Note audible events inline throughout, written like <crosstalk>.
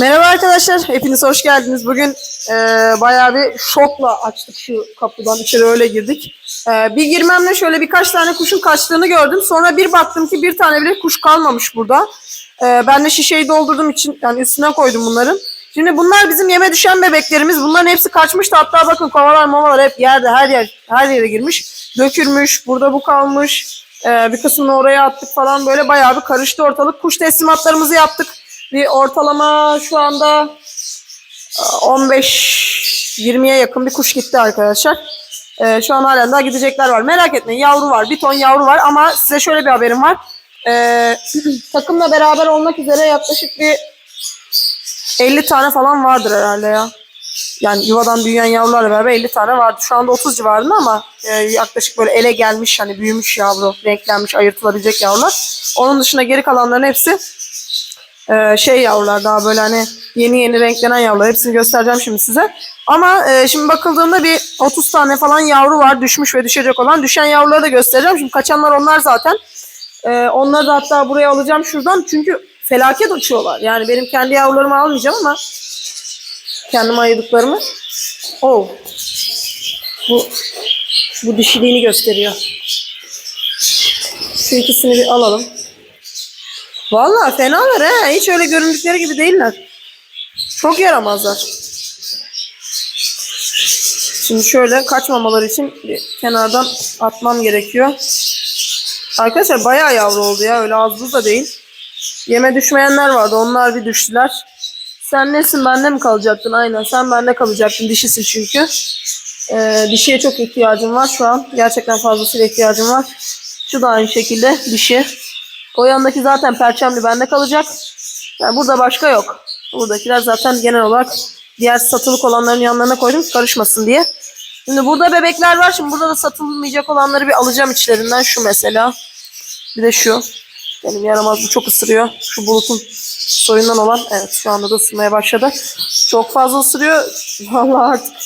Merhaba arkadaşlar, hepiniz hoş geldiniz. Bugün e, bayağı bir şokla açtık şu kapıdan, içeri öyle girdik. E, bir girmemle şöyle birkaç tane kuşun kaçtığını gördüm. Sonra bir baktım ki bir tane bile kuş kalmamış burada. E, ben de şişeyi doldurduğum için yani üstüne koydum bunların. Şimdi bunlar bizim yeme düşen bebeklerimiz. Bunların hepsi kaçmıştı. Hatta bakın kovalar mamalar hep yerde, her yer her yere girmiş. Dökülmüş, burada bu kalmış. E, bir kısmını oraya attık falan böyle bayağı bir karıştı ortalık. Kuş teslimatlarımızı yaptık. Bir ortalama şu anda e, 15-20'ye yakın bir kuş gitti arkadaşlar. E, şu an halen daha gidecekler var. Merak etmeyin yavru var. Bir ton yavru var ama size şöyle bir haberim var. E, <clears throat> takımla beraber olmak üzere yaklaşık bir 50 tane falan vardır herhalde ya. Yani yuvadan büyüyen yavrularla beraber 50 tane vardı. Şu anda 30 civarında ama e, yaklaşık böyle ele gelmiş hani büyümüş yavru, renklenmiş, ayırtılabilecek yavrular. Onun dışında geri kalanların hepsi e, şey yavrular daha böyle hani yeni yeni renklenen yavrular. Hepsini göstereceğim şimdi size. Ama e, şimdi bakıldığında bir 30 tane falan yavru var düşmüş ve düşecek olan. Düşen yavruları da göstereceğim. Şimdi kaçanlar onlar zaten. E, onları da hatta buraya alacağım şuradan. Çünkü felaket uçuyorlar. Yani benim kendi yavrularımı almayacağım ama kendime ayırdıklarımı. Oh. Bu bu dişiliğini gösteriyor. Şu ikisini bir alalım. Vallahi fenalar he. Hiç öyle göründükleri gibi değiller. Çok yaramazlar. Şimdi şöyle kaçmamaları için bir kenardan atmam gerekiyor. Arkadaşlar bayağı yavru oldu ya. Öyle az da değil. Yeme düşmeyenler vardı. Onlar bir düştüler. Sen nesin? Bende mi kalacaktın? Aynen. Sen bende kalacaktın. Dişisin çünkü. Ee, dişiye çok ihtiyacım var şu an. Gerçekten fazlasıyla ihtiyacım var. Şu da aynı şekilde dişi. O yandaki zaten perçemli bende kalacak. Yani burada başka yok. Buradakiler zaten genel olarak diğer satılık olanların yanlarına koydum karışmasın diye. Şimdi burada bebekler var. Şimdi burada da satılmayacak olanları bir alacağım içlerinden. Şu mesela. Bir de şu. Benim yaramaz bu çok ısırıyor. Şu bulutun soyundan olan. Evet şu anda da ısırmaya başladı. Çok fazla ısırıyor. <laughs> Vallahi artık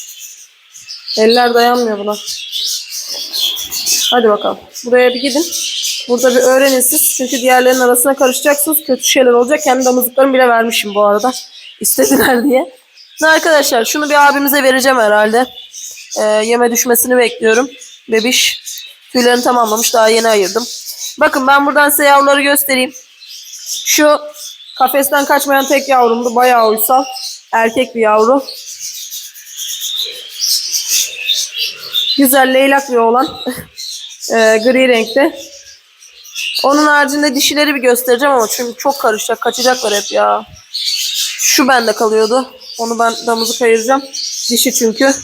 eller dayanmıyor buna. Hadi bakalım. Buraya bir gidin. Burada bir öğrenin siz. Çünkü diğerlerinin arasına karışacaksınız. Kötü şeyler olacak. Kendi damızlıklarımı bile vermişim bu arada. <laughs> İstediler diye. Ve arkadaşlar şunu bir abimize vereceğim herhalde. Ee, yeme düşmesini bekliyorum. Bebiş. Tüylerini tamamlamış. Daha yeni ayırdım. Bakın ben buradan size yavruları göstereyim. Şu kafesten kaçmayan tek yavrumdu. Bayağı uysal. Erkek bir yavru. Güzel leylak bir oğlan. <laughs> Ee, gri renkte. Onun haricinde dişileri bir göstereceğim ama çünkü çok karışacak. Kaçacaklar hep ya. Şu bende kalıyordu. Onu ben damızı ayıracağım. Dişi çünkü.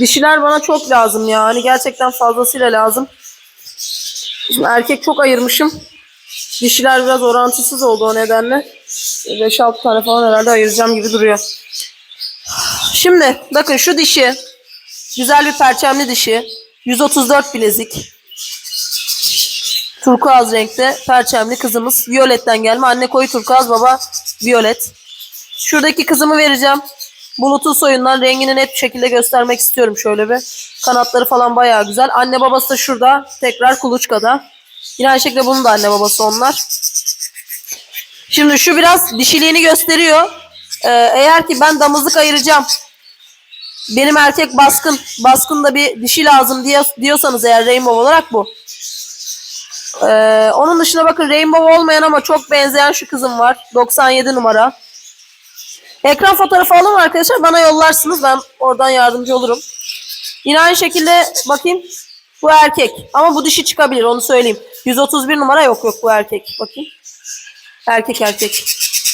Dişiler bana çok lazım ya. Hani gerçekten fazlasıyla lazım. Şimdi erkek çok ayırmışım. Dişiler biraz orantısız oldu o nedenle. 5-6 tane falan herhalde ayıracağım gibi duruyor. Şimdi bakın şu dişi. Güzel bir perçemli dişi. 134 bilezik. Turkuaz renkte perçemli kızımız. Violet'ten gelme. Anne koyu turkuaz baba violet. Şuradaki kızımı vereceğim. Bulutun soyundan rengini net bir şekilde göstermek istiyorum şöyle bir. Kanatları falan bayağı güzel. Anne babası da şurada. Tekrar kuluçkada. Yine aynı şekilde bunun da anne babası onlar. Şimdi şu biraz dişiliğini gösteriyor. Ee, eğer ki ben damızlık ayıracağım. Benim erkek baskın. Baskında bir dişi lazım diye, diyorsanız eğer rainbow olarak bu. Ee, onun dışında bakın rainbow olmayan ama çok benzeyen şu kızım var. 97 numara. Ekran fotoğrafı alın arkadaşlar. Bana yollarsınız. Ben oradan yardımcı olurum. Yine aynı şekilde bakayım. Bu erkek. Ama bu dişi çıkabilir onu söyleyeyim. 131 numara yok yok bu erkek. Bakayım. Erkek erkek.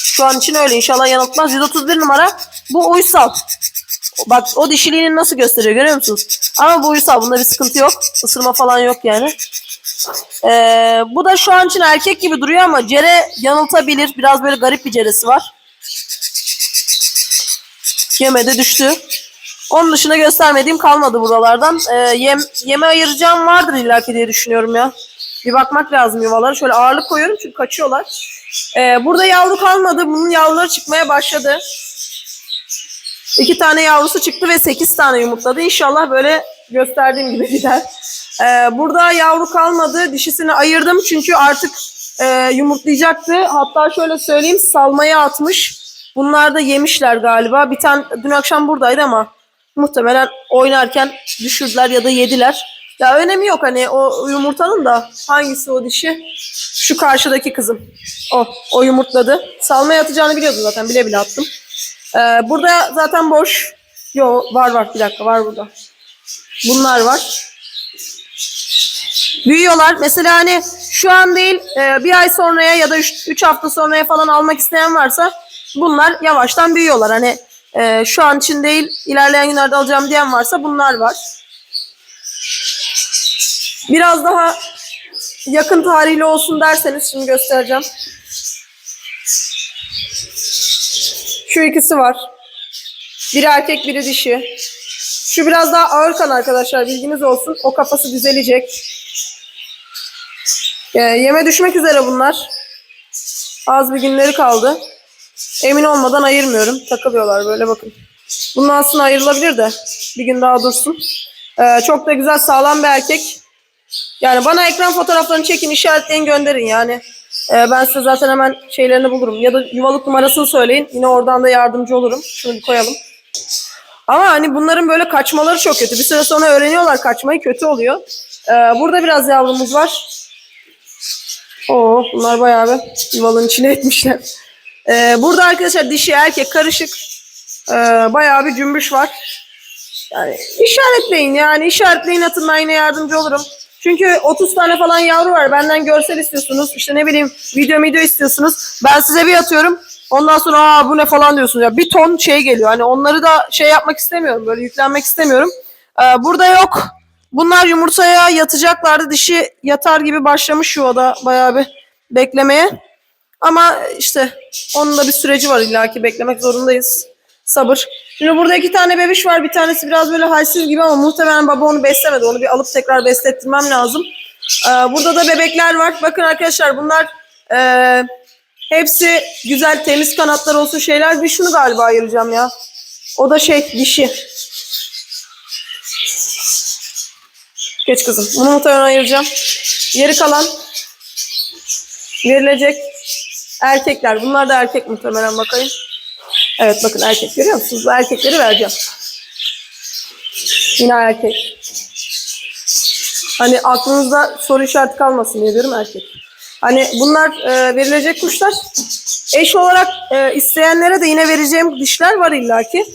Şu an için öyle. İnşallah yanıltmaz. 131 numara. Bu uysal. Bak o dişiliğini nasıl gösteriyor görüyor musunuz? Ama bu uysal. Bunda bir sıkıntı yok. Isırma falan yok yani. Ee, bu da şu an için erkek gibi duruyor ama cere yanıltabilir. Biraz böyle garip bir ceresi var. Yemede düştü. Onun dışında göstermediğim kalmadı buralardan. Ee, yem, yeme ayıracağım vardır illaki diye düşünüyorum ya. Bir bakmak lazım yuvalara. Şöyle ağırlık koyuyorum çünkü kaçıyorlar. Ee, burada yavru kalmadı. Bunun yavruları çıkmaya başladı. İki tane yavrusu çıktı ve sekiz tane yumurtladı. İnşallah böyle gösterdiğim gibi gider. Ee, burada yavru kalmadı. Dişisini ayırdım çünkü artık e, yumurtlayacaktı. Hatta şöyle söyleyeyim salmaya atmış. Bunlar da yemişler galiba. Bir tane dün akşam buradaydı ama muhtemelen oynarken düşürdüler ya da yediler. Ya önemi yok hani o yumurtanın da hangisi o dişi? Şu karşıdaki kızım. O, o yumurtladı. Salmaya atacağını biliyordum zaten bile bile attım. Ee, burada zaten boş. Yo var var bir dakika var burada. Bunlar var. Büyüyorlar. Mesela hani şu an değil e, bir ay sonraya ya da 3 hafta sonraya falan almak isteyen varsa bunlar yavaştan büyüyorlar. Hani e, şu an için değil ilerleyen günlerde alacağım diyen varsa bunlar var. Biraz daha yakın tarihli olsun derseniz şimdi göstereceğim. Şu ikisi var. Biri erkek biri dişi. Şu biraz daha ağır kan arkadaşlar bilginiz olsun. O kafası düzelecek. Ee, yeme düşmek üzere bunlar. Az bir günleri kaldı. Emin olmadan ayırmıyorum. Takılıyorlar böyle bakın. Bunun aslında ayrılabilir de bir gün daha dursun. Ee, çok da güzel sağlam bir erkek. Yani bana ekran fotoğraflarını çekin işaretleyin gönderin yani. Ee, ben size zaten hemen şeylerini bulurum. Ya da yuvalık numarasını söyleyin. Yine oradan da yardımcı olurum. Şunu bir koyalım. Ama hani bunların böyle kaçmaları çok kötü. Bir süre sonra öğreniyorlar kaçmayı kötü oluyor. Ee, burada biraz yavrumuz var. Oo, bunlar bayağı bir yuvalın içine etmişler. Ee, burada arkadaşlar dişi erkek karışık. Ee, bayağı bir cümbüş var. Yani işaretleyin yani işaretleyin atın ben yine yardımcı olurum. Çünkü 30 tane falan yavru var. Benden görsel istiyorsunuz. İşte ne bileyim video video istiyorsunuz. Ben size bir atıyorum. Ondan sonra Aa, bu ne falan diyorsunuz. Ya bir ton şey geliyor. Hani onları da şey yapmak istemiyorum. Böyle yüklenmek istemiyorum. Ee, burada yok. Bunlar yumurtaya yatacaklardı. Dişi yatar gibi başlamış yuvada bayağı bir beklemeye. Ama işte onun da bir süreci var illaki beklemek zorundayız. Sabır. Şimdi burada iki tane bebiş var. Bir tanesi biraz böyle halsiz gibi ama muhtemelen baba onu beslemedi. Onu bir alıp tekrar beslettirmem lazım. Ee, burada da bebekler var. Bakın arkadaşlar bunlar e, hepsi güzel temiz kanatlar olsun şeyler. Bir şunu galiba ayıracağım ya. O da şey dişi. Geç kızım. Bunu muhtemelen ayıracağım. Geri kalan verilecek erkekler. Bunlar da erkek muhtemelen bakayım. Evet bakın erkek görüyor musunuz? Erkekleri vereceğim. Yine erkek. Hani aklınızda soru işareti kalmasın diye diyorum erkek. Hani bunlar e, verilecek kuşlar. Eş olarak e, isteyenlere de yine vereceğim dişler var illaki.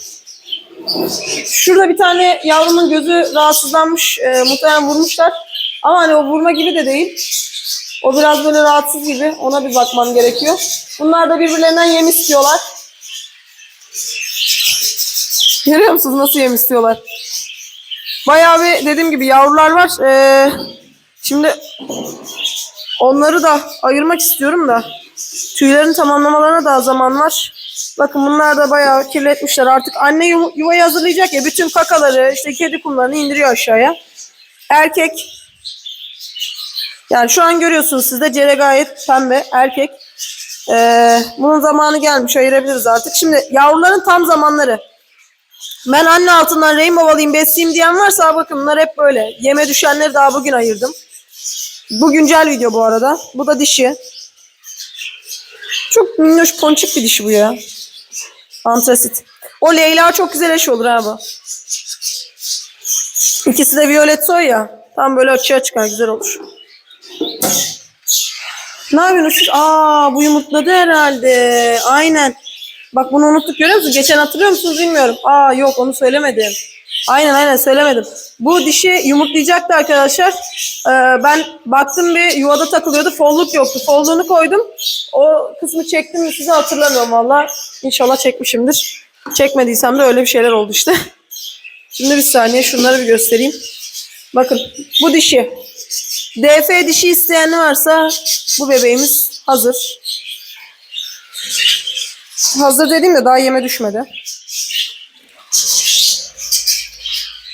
Şurada bir tane yavrumun gözü rahatsızlanmış. E, muhtemelen vurmuşlar. Ama hani o vurma gibi de değil. O biraz böyle rahatsız gibi. Ona bir bakmam gerekiyor. Bunlar da birbirlerinden yem istiyorlar. Görüyor musunuz nasıl yem istiyorlar? Bayağı bir dediğim gibi yavrular var. Ee, şimdi onları da ayırmak istiyorum da tüylerin tamamlamalarına daha zaman var. Bakın bunlar da bayağı kirletmişler. Artık anne yu- yuvayı hazırlayacak ya bütün kakaları işte kedi kumlarını indiriyor aşağıya. Erkek yani şu an görüyorsunuz sizde cere gayet pembe erkek. Ee, bunun zamanı gelmiş ayırabiliriz artık. Şimdi yavruların tam zamanları. Ben anne altından rainbow alayım besleyeyim diyen varsa bakın bunlar hep böyle. Yeme düşenleri daha bugün ayırdım. Bu güncel video bu arada. Bu da dişi. Çok minnoş ponçik bir dişi bu ya. Antrasit. O Leyla çok güzel eş olur ha bu. İkisi de violet soy ya. Tam böyle açığa çıkar güzel olur. Ne yapıyorsun? Şu- Aa bu yumurtladı herhalde. Aynen. Bak bunu unuttuk görüyor musun? Geçen hatırlıyor musunuz bilmiyorum. Aa yok onu söylemedim. Aynen aynen söylemedim. Bu dişi yumurtlayacaktı arkadaşlar. Ee, ben baktım bir yuvada takılıyordu. Folluk yoktu. Folluğunu koydum. O kısmı çektim mi size hatırlamıyorum valla. İnşallah çekmişimdir. Çekmediysem de öyle bir şeyler oldu işte. <laughs> Şimdi bir saniye şunları bir göstereyim. Bakın bu dişi. DF dişi isteyen varsa bu bebeğimiz hazır. Hazır dediğimde daha yeme düşmedi.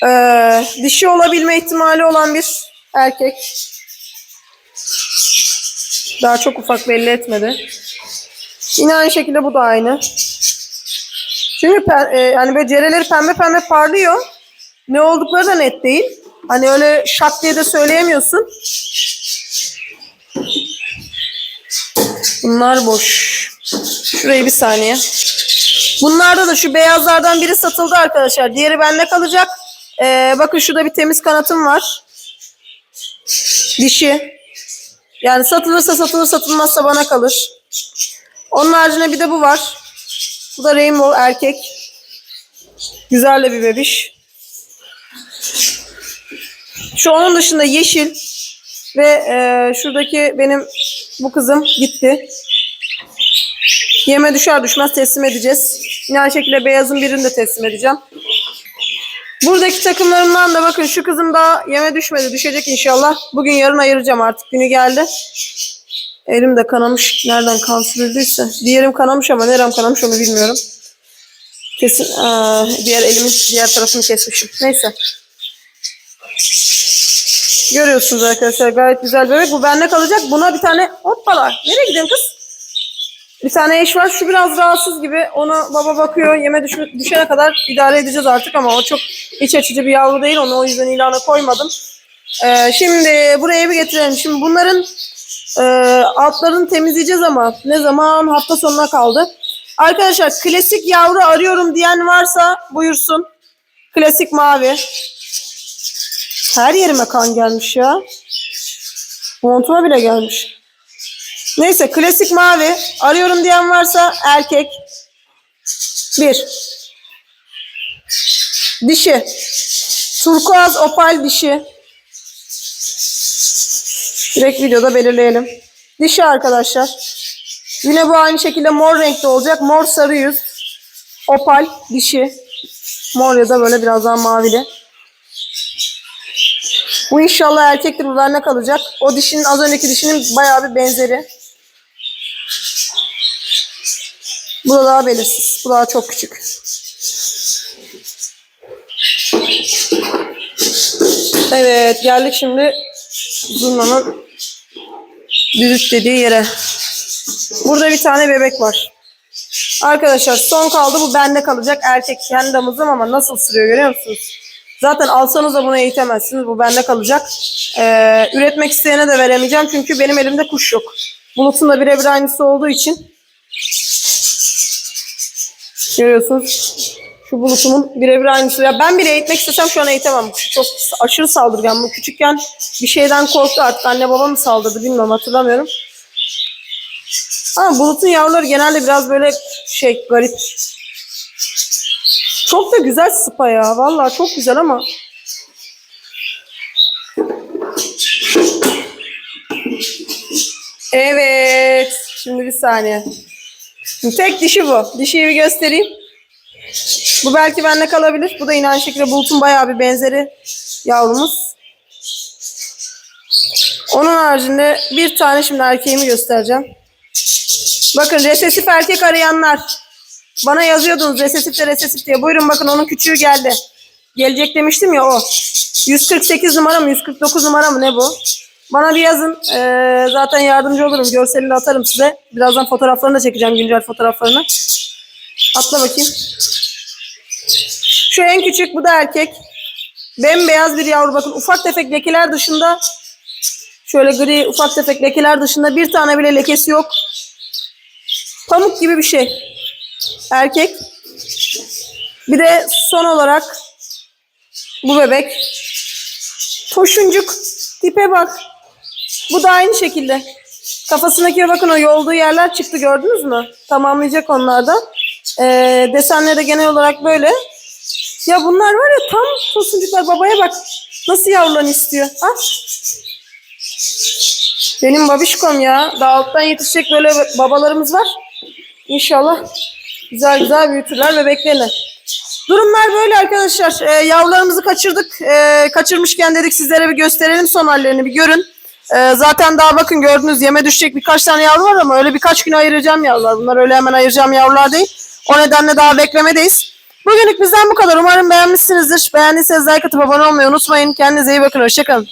Ee, dişi olabilme ihtimali olan bir erkek. Daha çok ufak belli etmedi. Yine aynı şekilde bu da aynı. Çünkü e, yani böyle cereleri pembe pembe parlıyor. Ne oldukları da net değil. Hani öyle şak diye de söyleyemiyorsun. Bunlar boş. Şurayı bir saniye. Bunlarda da şu beyazlardan biri satıldı arkadaşlar. Diğeri bende kalacak. Ee, bakın şurada bir temiz kanatım var. Dişi. Yani satılırsa satılır satılmazsa bana kalır. Onun haricinde bir de bu var. Bu da Rainbow erkek. Güzel de bir bebiş. Şu onun dışında yeşil ve e, şuradaki benim bu kızım gitti. Yeme düşer düşmez teslim edeceğiz. Yine aynı şekilde beyazın birini de teslim edeceğim. Buradaki takımlarımdan da bakın şu kızım daha yeme düşmedi. Düşecek inşallah. Bugün yarın ayıracağım artık. Günü geldi. Elim de kanamış. Nereden kan sürüldüyse. Diğerim kanamış ama nerem kanamış onu bilmiyorum. Kesin aa, diğer elimin diğer tarafını kesmişim. Neyse. Görüyorsunuz arkadaşlar gayet güzel bebek. Bu bende kalacak. Buna bir tane hoppala. Nereye gidiyorsun kız? Bir tane eş var. Şu biraz rahatsız gibi. Onu baba bakıyor. Yeme düş- düşene kadar idare edeceğiz artık ama o çok iç açıcı bir yavru değil. Onu o yüzden ilana koymadım. Ee, şimdi buraya bir getirelim. Şimdi bunların e, altlarını temizleyeceğiz ama ne zaman? Hafta sonuna kaldı. Arkadaşlar klasik yavru arıyorum diyen varsa buyursun. Klasik mavi. Her yerime kan gelmiş ya. Montuma bile gelmiş. Neyse klasik mavi. Arıyorum diyen varsa erkek. Bir. Dişi. Turkuaz opal dişi. Direkt videoda belirleyelim. Dişi arkadaşlar. Yine bu aynı şekilde mor renkte olacak. Mor sarı yüz. Opal dişi. Mor ya da böyle biraz daha mavili. Bu inşallah erkektir. Bu bende kalacak. O dişinin az önceki dişinin bayağı bir benzeri. Bu da daha belirsiz. Bu daha çok küçük. Evet geldik şimdi Zurna'nın düdük dediği yere. Burada bir tane bebek var. Arkadaşlar son kaldı bu bende kalacak erkek kendi damızım ama nasıl sürüyor görüyor musunuz? Zaten alsanız da bunu eğitemezsiniz. Bu bende kalacak. Ee, üretmek isteyene de veremeyeceğim çünkü benim elimde kuş yok. Bulutun da birebir aynısı olduğu için Görüyorsunuz. Şu bulutumun birebir aynısı. Ya ben bile eğitmek istesem şu an eğitemem. Çok aşırı saldırgan. Bu küçükken bir şeyden korktu artık. Anne baba mı saldırdı bilmiyorum hatırlamıyorum. Ama bulutun yavruları genelde biraz böyle şey garip. Çok da güzel sıpa ya. Vallahi çok güzel ama. Evet. Şimdi bir saniye. Tek dişi bu. Dişiyi bir göstereyim. Bu belki bende kalabilir. Bu da yine aynı şekilde bulutun bayağı bir benzeri yavrumuz. Onun haricinde bir tane şimdi erkeğimi göstereceğim. Bakın resesif erkek arayanlar. Bana yazıyordunuz resesif de resesif diye. Buyurun bakın onun küçüğü geldi. Gelecek demiştim ya o. 148 numara mı 149 numara mı ne bu? Bana bir yazın. Ee, zaten yardımcı olurum. Görselini atarım size. Birazdan fotoğraflarını da çekeceğim güncel fotoğraflarını. Atla bakayım. Şu en küçük bu da erkek. Bembeyaz bir yavru bakın. Ufak tefek lekeler dışında şöyle gri ufak tefek lekeler dışında bir tane bile lekesi yok. Pamuk gibi bir şey. Erkek. Bir de son olarak bu bebek. Toşuncuk. Tipe bak. Bu da aynı şekilde. Kafasındaki bakın o yolduğu yerler çıktı gördünüz mü? Tamamlayacak onlar da. Ee, desenleri de genel olarak böyle. Ya bunlar var ya tam tosuncuklar. Babaya bak. Nasıl yavrularını istiyor. Ah. Benim babişkom ya. Daha alttan yetişecek böyle babalarımız var. İnşallah güzel güzel büyütürler bebeklerini. Durumlar böyle arkadaşlar. Ee, yavrularımızı kaçırdık. Ee, kaçırmışken dedik sizlere bir gösterelim son hallerini bir görün. Ee, zaten daha bakın gördünüz yeme düşecek birkaç tane yavru var ama öyle birkaç gün ayıracağım yavrular. Bunlar öyle hemen ayıracağım yavrular değil. O nedenle daha beklemedeyiz. Bugünlük bizden bu kadar. Umarım beğenmişsinizdir. Beğendiyseniz like atıp abone olmayı unutmayın. Kendinize iyi bakın. Hoşçakalın.